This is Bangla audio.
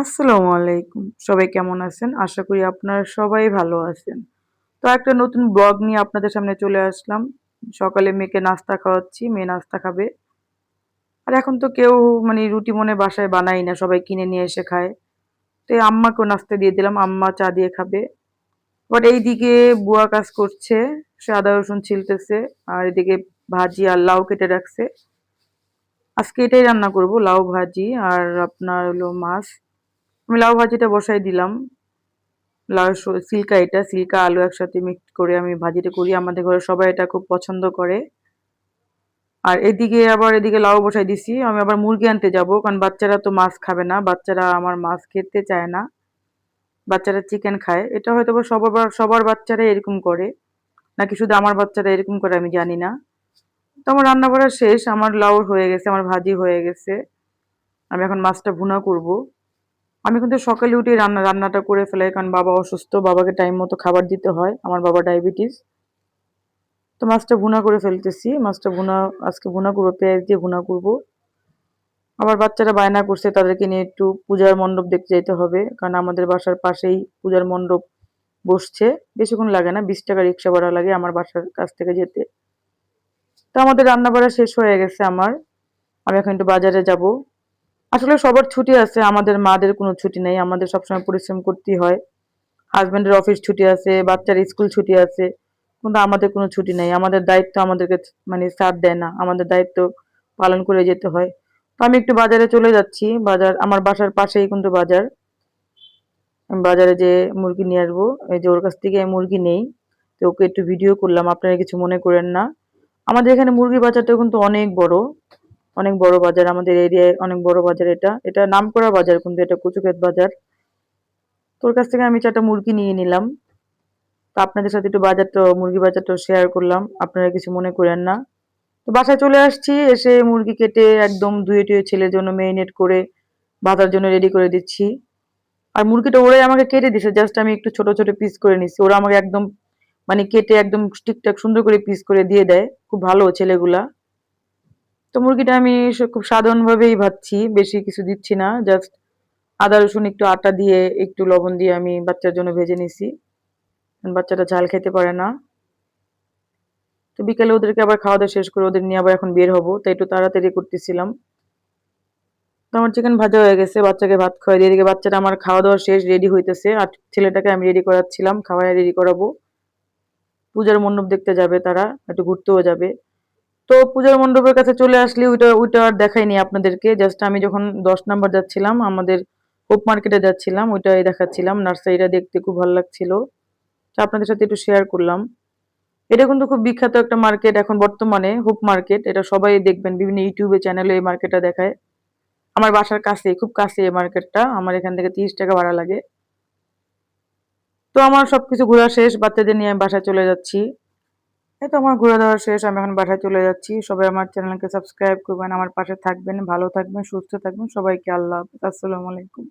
আসসালামু আলাইকুম। সবাই কেমন আছেন? আশা করি আপনারা সবাই ভালো আছেন। তো একটা নতুন ব্লগ নিয়ে আপনাদের সামনে চলে আসলাম। সকালে মেয়েকে নাস্তা খাওয়াচ্ছি, মেয়ে নাস্তা খাবে। আর এখন তো কেউ মানে রুটি মনে বাসায় বানাই না, সবাই কিনে নিয়ে এসে খায়। তো আম্মাকেও নাস্তা দিয়ে দিলাম, আম্মা চা দিয়ে খাবে। বাট এইদিকে বুয়া কাজ করছে, সে আদা, রসুন ছিলতেছে, আর এদিকে ভাজি আর লাউ কেটে রাখছে। আজকে এটাই রান্না করব, লাউ ভাজি আর আপনার হলো মাছ। আমি লাউ ভাজিটা বসাই দিলাম। লাউ সিল্কা এটা, সিল্কা, আলু একসাথে মিক্স করে আমি ভাজিটা করি। আমাদের ঘরে সবাই এটা খুব পছন্দ করে। আর এদিকে আবার এদিকে লাউ বসাই দিছি। আমি আবার মুরগি আনতে যাব, কারণ বাচ্চারা তো মাছ খাবে না। বাচ্চারা আমার মাছ খেতে চায় না। বাচ্চারা চিকেন খায়। এটা হয়তো সবার সবার বাচ্চারা এরকম করে। নাকি শুধু আমার বাচ্চারা এরকম করে আমি জানি না। তো আমার রান্না করা শেষ। আমার লাউ হয়ে গেছে, আমার ভাজি হয়ে গেছে। আমি এখন মাছটা ভুনা করব। আমি কিন্তু সকালে উঠে রান্না, রান্নাটা করে ফেলাই, কারণ বাবা অসুস্থ, বাবাকে টাইম মতো খাবার দিতে হয়, আমার বাবা ডায়াবেটিস তো মাছটা ভুনা করে ফেলতেছি, মাছটা ভুনা, আজকে ভুনা করব, পেঁয়াজ দিয়ে ভুনা করব। আবার বাচ্চারা বায়না করছে, তাদেরকে নিয়ে একটু পূজার মণ্ডপ দেখতে যেতে হবে, কারণ আমাদের বাসার পাশেই পূজার মণ্ডপ বসছে। বেশিক্ষণ লাগে না, বিশ টাকা রিক্সা ভাড়া লাগে আমার বাসার কাছ থেকে যেতে। তো আমাদের রান্না বাড়া শেষ হয়ে গেছে আমার। আমি এখন একটু বাজারে যাব। আসলে সবার ছুটি আছে, আমাদের মাদের কোনো ছুটি নেই, আমাদের সবসময় পরিশ্রম করতেই হয়। হাজব্যান্ডের অফিস ছুটি আছে, বাচ্চার স্কুল ছুটি আছে, কিন্তু আমাদের কোনো ছুটি নেই। আমাদের দায়িত্ব আমাদেরকে মানে সাথ দেয় না, আমাদের দায়িত্ব পালন করে যেতে হয়। তো আমি একটু বাজারে চলে যাচ্ছি, বাজার, আমার বাসার পাশেই কিন্তু বাজার। বাজারে যে মুরগি নিয়ে আসব, এই যে ওর কাছ থেকে মুরগি নেই, তো ওকে একটু ভিডিও করলাম, আপনারা কিছু মনে করেন না। আমাদের এখানে মুরগি বাজারটা কিন্তু অনেক বড়। অনেক বড় বাজার, আমাদের এরিয়ায় অনেক বড় বাজার এটা। এটা নাম করা বাজার কিন্তু, এটা কুচুকেত বাজার। তোর কাছ থেকে আমি চারটা মুরগি নিয়ে নিলাম। তো আপনাদের সাথে একটু বাজারটা মুরগি বাজারটা শেয়ার করলাম। আপনারা কিছু মনে করেন না। তো বাসায় চলে আসছি, এসে মুরগি কেটে একদম ধুয়ে টুয়ে ছেলের জন্য মেরিনেট করে ভাতার জন্য রেডি করে দিচ্ছি। আর মুরগিটা ওরাই আমাকে কেটে দিছে জাস্ট আমি একটু ছোট ছোট পিস করে নিচ্ছি। ওরা আমাকে একদম মানে কেটে একদম ঠিকঠাক সুন্দর করে পিস করে দিয়ে দেয়। খুব ভালো ছেলেগুলা। তো মুরগিটা আমি খুব সাধারণভাবেই ভাজছি, বেশি কিছু দিচ্ছি না জাস্ট আদা, রসুন একটু আটা দিয়ে একটু লবণ দিয়ে আমি বাচ্চার জন্য ভেজে নিছি। বাচ্চাটা ঝাল খেতে পারে না। তো বিকেলে ওদেরকে আবার খাওয়া দাওয়া শেষ করে ওদের নিয়ে আবার এখন বের হব, তাই একটু তাড়াতাড়ি করতেছিলাম। তো আমার চিকেন ভাজা হয়ে গেছে, বাচ্চাকে ভাত খাওয়াই দিয়ে এদিকে বাচ্চাটা আমার খাওয়া দাওয়া শেষ রেডি হইতেছে, আর ছেলেটাকে আমি রেডি করাচ্ছিলাম খাওয়াই রেডি করাবো। পূজার মণ্ডপ দেখতে যাবে তারা, একটু ঘুরতেও যাবে। তো পূজার মণ্ডপের কাছে চলে আসলে, ওইটা ওইটা আর দেখাইনি আপনাদেরকে। জাস্ট আমি যখন দশ নাম্বার যাচ্ছিলাম, আমাদের হোপ মার্কেটে যাচ্ছিলাম, ওইটাই দেখাচ্ছিলাম। নার্সারিটা দেখতে খুব ভালো লাগছিল। তো আপনাদের সাথে একটু শেয়ার করলাম। এটা কিন্তু খুব বিখ্যাত একটা মার্কেট এখন বর্তমানে, হোপ মার্কেট। এটা সবাই দেখবেন, বিভিন্ন ইউটিউবে চ্যানেলে এই মার্কেটটা দেখায়। আমার বাসার কাছে, খুব কাছে এই মার্কেটটা আমার এখান থেকে তিরিশ টাকা ভাড়া লাগে। তো আমার সবকিছু ঘোরা শেষ, বাচ্চাদের নিয়ে আমি বাসায় চলে যাচ্ছি। এই তো আমার ঘুরে দেওয়া শেষ, আমি এখন বাসায় চলে যাচ্ছি। সবাই আমার চ্যানেলকে সাবস্ক্রাইব করবেন, আমার পাশে থাকবেন, ভালো থাকবেন, সুস্থ থাকবেন। সবাইকে আল্লাহ আসসালামু আলাইকুম।